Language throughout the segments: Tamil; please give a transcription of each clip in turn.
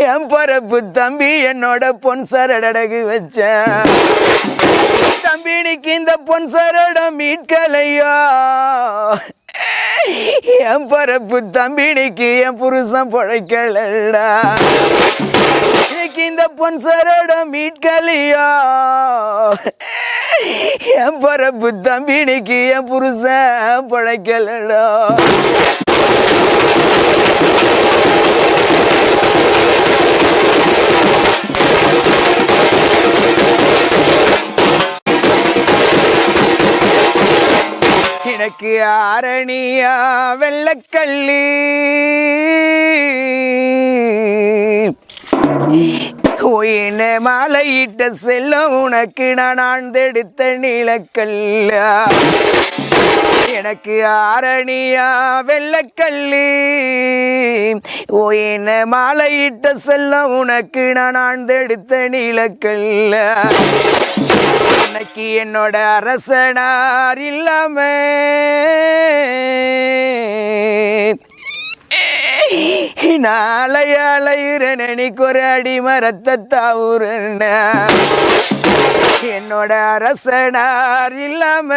என் பரப்பு தம்பி என்னோட பொன் சரடகு வச்ச. தம்பினிக்கு இந்த பொன் சரடம் மீட்கலையோ? என் பரப்பு தம்பினிக்கு என் புருஷன் பழைக்கலடா. இன்னைக்கு இந்த பொன் சரடம் மீட்கலையோ? என் பரப்பு தம்பினிக்கு என் புருஷன் பழைக்கலடா. எனக்கு ஆரணியா வெள்ளக்கல்லி. என்ன மாலையிட்ட செல்லம் உனக்கு நான் ஆழ்ந்தெடுத்த நீலக்கல்ல. எனக்கு ஆரணியா வெள்ளக்கல்லி. ஓ என்ன மாலையிட்ட செல்லம் உனக்கு நான் ஆழ்ந்தெடுத்த நீலக்கல்ல. இன்னைக்கு என்னோட அரசனார் இல்லாம. நாளைய அலையுறன் எனக்கு ஒரு அடி மரத்தை என்னோட அரசனார் இல்லாம.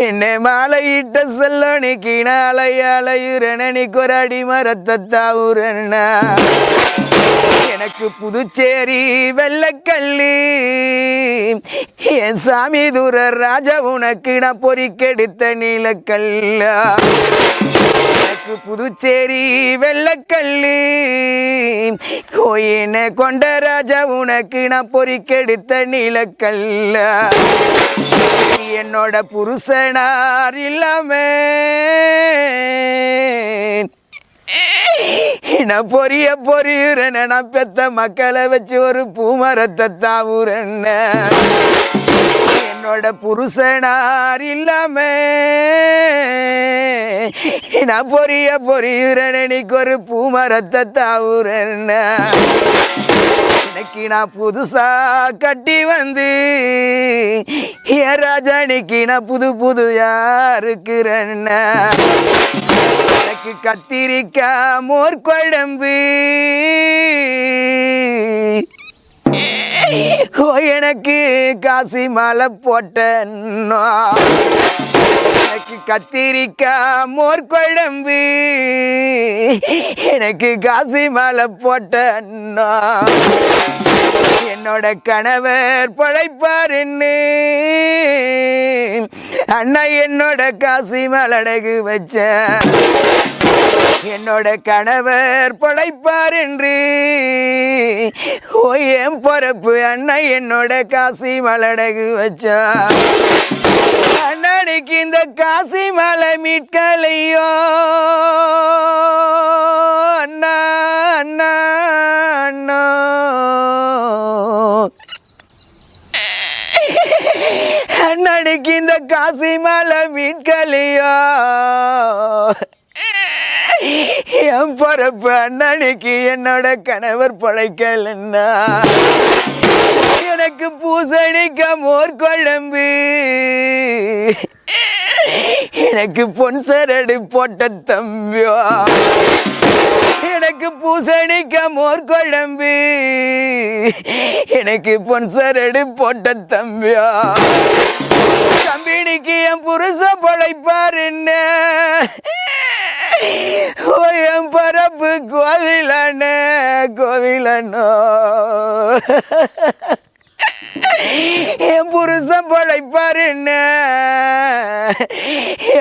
என்னை மாலையிட்ட செல்லணிக்கு நாளைய அலையுறன் எனக்கு ஒரு அடி மரத்தை எனக்கு புதுச்சேரி வெள்ளக்கல்லி. என் சாமி தூர ராஜா உனக்கு நான் பொறிக்கெடுத்த நீலக்கல்ல. எனக்கு புதுச்சேரி வெள்ளக்கல்லி. கோயின கொண்ட ராஜா உனக்கு நான் பொறிக்கெடுத்த நீலக்கல்ல. என்னோட புருஷனார் இல்லாம. இன பொரிய பொரியுறன நான் பெத்த மக்களை வச்சு ஒரு பூமரத்தை தாவுறேன். என்னோட புருஷனார் இல்லாம நான் பொரிய பொரியுறன நீக்கு ஒரு பூமரத்தை தாவுறேன். எனக்கு நான் புதுசா கட்டி வந்து ஏ ராஜா நான் புது புது யாருக்குறேன் எனக்கு கத்திரிக்காய் மோர் குழம்பு. ஓ எனக்கு காசி மாலை போட்டன்னா எனக்கு கத்திரிக்காய் மோர் குழம்பு. எனக்கு காசி மாலை போட்டன்னா என்னோட கணவர் பழைப்பாருன்னு. அண்ணா என்னோட காசி மலடகு வச்ச என்னோட கணவர் படைப்பார் என்று ஓ என் பொறப்பு அண்ணா என்னோட காசி மலடகு வச்சா. அண்ணனுக்கு இந்த காசி மலை மீட்கலையோ? அண்ணா அண்ணா அண்ணா. அண்ணனுக்கு இந்த காசி மலை மீட்கலையோ? என் பரப்பு அண்ணனுக்கு என்னோட கணவர் பழைக்கலன்னா? எனக்கு பூசணிக்க மோர் குழம்பு. எனக்கு பொன் சரடு போட்ட தம்பியா எனக்கு பூசணிக்க மோர் குழம்பு. எனக்கு பொன் சரடு போட்ட தம்பியா தம்பினிக்கு என் புருஷ பழைப்பார் என்ன பரப்பு கோவிலண்ண கோவிலண்ணோ என் புருஷன் பழைப்பார் என்ன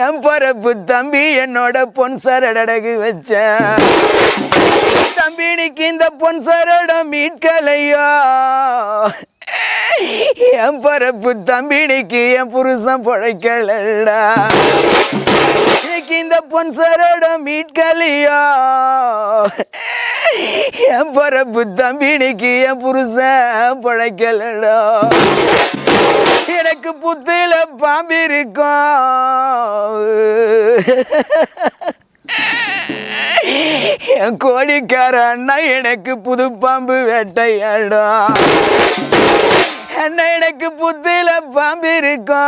என் பரப்பு தம்பி என்னோட பொன் சரடகு வச்ச. தம்பினிக்கு இந்த பொன் சரடம் மீட்கலையோ. என் பரப்பு தம்பினிக்கு என் புருஷன் பழைக்கலடா. இன்னைக்கு இந்த பொன் சரடம் என் பரப்பு தம்பினிக்கு என் புருஷன் பழைக்கலடா எனக்கு புத்தில பாம்பு இருக்கும் என் கோடிக்கார அண்ணா எனக்கு புது பாம்பு வேட்டையாடும் அண்ணா எனக்கு புத்தில பாம்பு இருக்கும்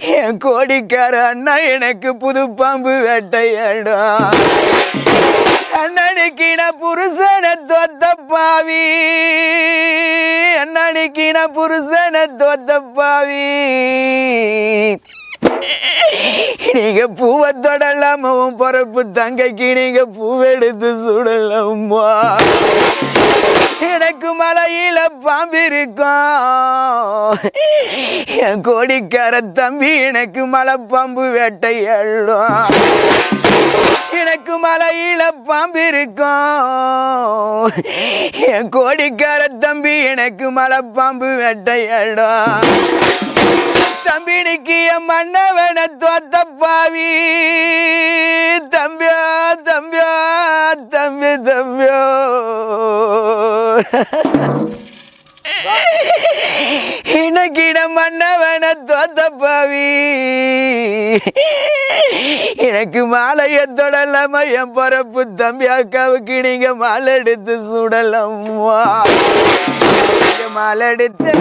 என் கோடிக்கார அண்ணா எனக்கு புது பாம்பு வேட்டையாடும் அண்ணனுக்கின நான் புருஷனை தோத்த பாவி. அண்ணனுக்கின நான் புருஷனை தோத்த பாவி. நீங்க பூவை தொடலாம உன் பிறப்பு தங்கைக்கு நீங்க பூவெடுத்து சுடலாமா எனக்கு மலையில பாம்பு இருக்கும். என் கோடிக்கார தம்பி எனக்கு மலை பாம்பு வேட்டையாடும். எனக்கு மலையில பாம்பு இருக்கும். என் கோடிக்கார தம்பி எனக்கு மலை பாம்பு வேட்டையாடும். தம்பினிக்கிய மன்னவன மன்னவனை தோத்த பாவி. தம்பியோ தம்பியோ தம்பி தம்பியோ. இணக்கிட மன்னவன தோத்த பாவி. எனக்கு மாலைய தொடலாம என் பரப்பு தம்பி அக்காவுக்கு நீங்க மாலை எடுத்து சுடலாமா மாலை எடுத்து